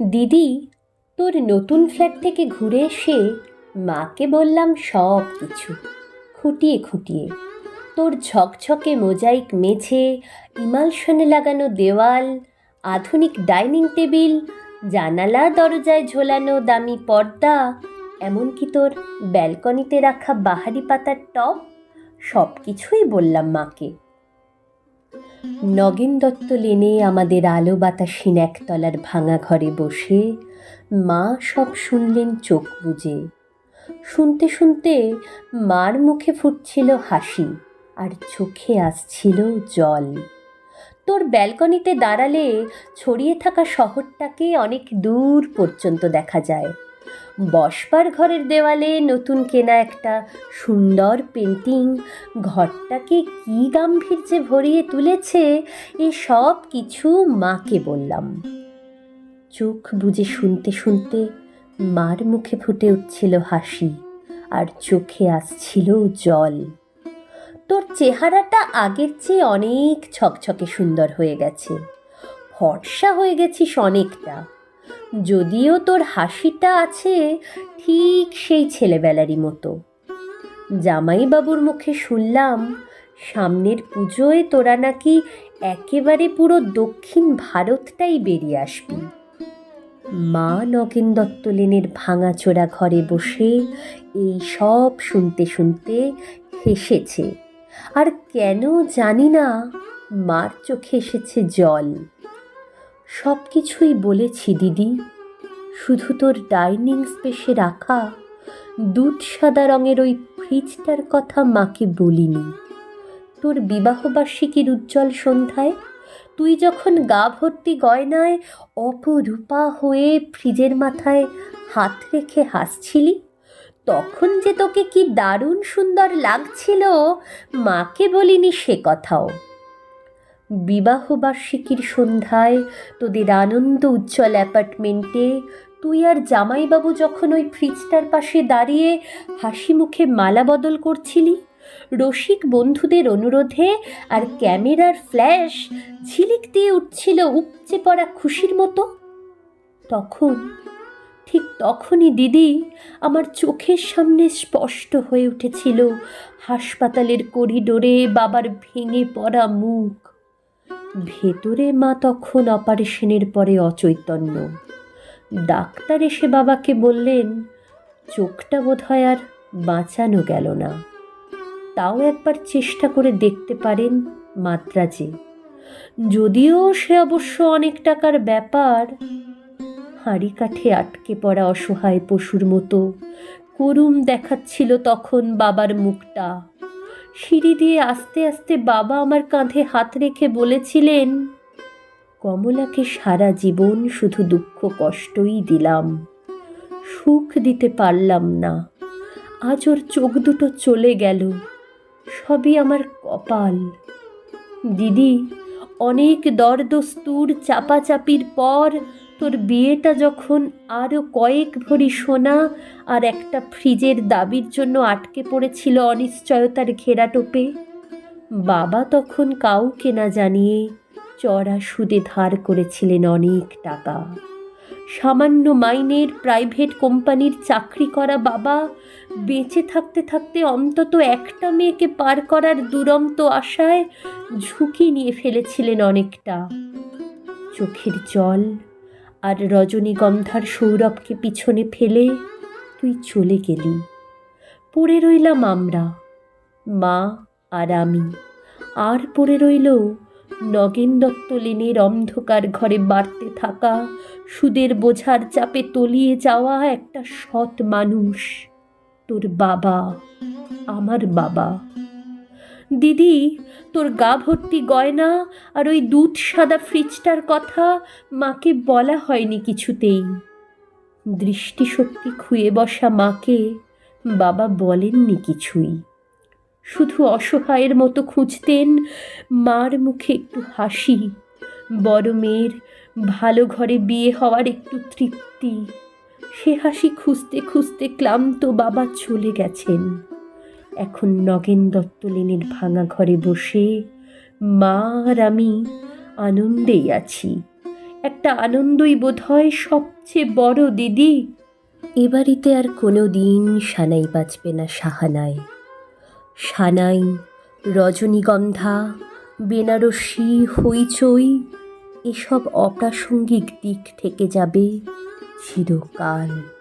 দিদি, তোর নতুন ফ্ল্যাট থেকে ঘুরে এসে মাকে বললাম সব কিছু, খুঁটিয়ে খুঁটিয়ে। তোর ঝকঝকে মোজাইক মেঝে, ইমালশনে লাগানো দেওয়াল, আধুনিক ডাইনিং টেবিল, জানালা দরজায় ঝোলানো দামি পর্দা, এমনকি তোর ব্যালকনিতে রাখা বাহারি পাতার টব সব কিছুই বললাম মাকে। নগেন দত্ত লেনে আমাদের আলো বাতাসীন একতলার ভাঙা ঘরে বসে মা সব শুনলেন চোখ বুজে। শুনতে শুনতে মার মুখে ফুটছিল হাসি আর চোখে আসছিল জল। তোর ব্যালকনিতে দাঁড়ালে ছড়িয়ে থাকা শহরটাকে অনেক দূর পর্যন্ত দেখা যায়। বসবার ঘরের দেওয়ালে নতুন কেনা একটা সুন্দর পেন্টিং। ঘরটাকে কী গাম্ভীর্যে ভরিয়ে তুলেছে, এ সব কিছু মাকে বললাম। চোখ বুজে শুনতে শুনতে মার মুখে ফুটে উঠছিল হাসি, আর চোখে আসছিল জল। তোর চেহারাটা আগের চেয়ে অনেক ছকছকে সুন্দর হয়ে গেছে। ফর্সা হয়ে গেছিস অনেকটা। যদিও তোর হাসিটা আছে ঠিক সেই ছেলেবেলারই মতো। জামাইবাবুর মুখে শুনলাম, সামনের পুজোয় তোরা নাকি একেবারে পুরো দক্ষিণ ভারতটাই বেরিয়ে আসবি। মা নগেন দত্ত লেনের ভাঙাচোরা ঘরে বসে এই সব শুনতে শুনতে হেসেছে। আর কেন জানি না, মার চোখে এসেছে জল। সব কিছুই বলেছি, দিদি। শুধু তোর ডাইনিং স্পেসে রাখা, দুধ সাদা রঙের ওই ফ্রিজটার কথা মাকে বলিনি। তোর বিবাহবার্ষিকীর উজ্জ্বল সন্ধ্যায় তুই যখন গা ভর্তি গয়নায় অপরূপা হয়ে ফ্রিজের মাথায় হাত রেখে হাসছিলি, তখন যে তোকে কি দারুণ সুন্দর লাগছিল, মাকে বলিনি সে কথাও। বিবাহবার্ষিকীর সন্ধ্যায় তোদের আনন্দ উজ্জ্বল অ্যাপার্টমেন্টে, তুই আর জামাইবাবু যখন ওই ফ্রিজটার পাশে দাঁড়িয়ে হাসি মুখে মালা বদল করছিলি? রসিক বন্ধুদের অনুরোধে আর ক্যামেরার ফ্ল্যাশ ঝিলিক দিয়ে উঠছিল উপচে পড়া খুশির মতো। তখন, ঠিক তখনই দিদি আমার চোখের সামনে স্পষ্ট হয়ে উঠেছিল হাসপাতালের করিডোরে বাবার ভেঙে পড়া মুখ। ভেতরে মা তখন অপারেশনের পরে অচৈতন্য। ডাক্তার এসে বাবাকে বললেন, চোখটা বোধহয় আর বাঁচানো গেল না। তাও একবার চেষ্টা করে দেখতে পারেন মাদ্রাজে। যদিও সে অবশ্য অনেক টাকার ব্যাপার। হাঁড়ি কাঠে আটকে পড়া অসহায় পশুর মতো করুম দেখাচ্ছিল তখন বাবার মুখটা। সিঁড়ি দিয়ে আস্তে আস্তে বাবা আমার কাঁধে হাত রেখে বলেছিলেন, কমলাকে সারা জীবন শুধু দুঃখ কষ্টই দিলাম। সুখ দিতে পারলাম না। আজ ওর চোখ দুটো চলে গেল। সবই আমার কপাল। দিদি, অনেক দরদস্তুর চাপাচাপির পর তোর বিয়েটা যখন আরও কয়েক ভরি সোনা আর একটা ফ্রিজের দাবির জন্য আটকে পড়েছিল অনিশ্চয়তার ঘেরা টোপে, বাবা তখন কাউকে না জানিয়ে চড়া সুদে ধার করেছিলেন অনেক টাকা। সামান্য মাইনের প্রাইভেট কোম্পানির চাকরি করা বাবা বেঁচে থাকতে থাকতে অন্তত একটা মেয়েকে পার করার দুরন্ত আশায় ঝুঁকি নিয়ে ফেলেছিলেন অনেকটা। চোখের জল আর রজনীগন্ধার সৌরভকে পিছনে ফেলে তুই চলে গেলি। পড়ে রইলাম আমরা, মা আর আমি। আর পড়ে রইল নগেন দত্ত অন্ধকার ঘরে বাড়তে থাকা সুদের বোঝার চাপে তলিয়ে যাওয়া একটা সৎ মানুষ। তোর বাবা, আমার বাবা। দিদি, তোর গা ভর্তি গয়না আর ওই দুধ সাদা ফ্রিজটার কথা মাকে বলা হয়নি কিছুতেই। দৃষ্টিশক্তি খুয়ে বসা মাকে বাবা বলেননি কিছুই। শুধু অসহায়ের মতো খুঁজতেন মার মুখে একটু হাসি, বড় মেয়ের ভালো ঘরে বিয়ে হওয়ার একটু তৃপ্তি। সে হাসি খুঁজতে খুঁজতে ক্লান্ত বাবা চলে গেছেন। এখন নগেন দত্ত লেনের ভাঙা ঘরে বসে, মা আর আমি আনন্দেই আছি। একটা আনন্দই বোধ হয় সবচেয়ে বড় দিদি। এ বাড়িতে আর কোনো দিন সানাই বাজবে না সাহানায়। সানাই, রজনীগন্ধা, বেনারসি, হইচই, এসব অপ্রাসঙ্গিক দিক থেকে যাবে চিরকাল।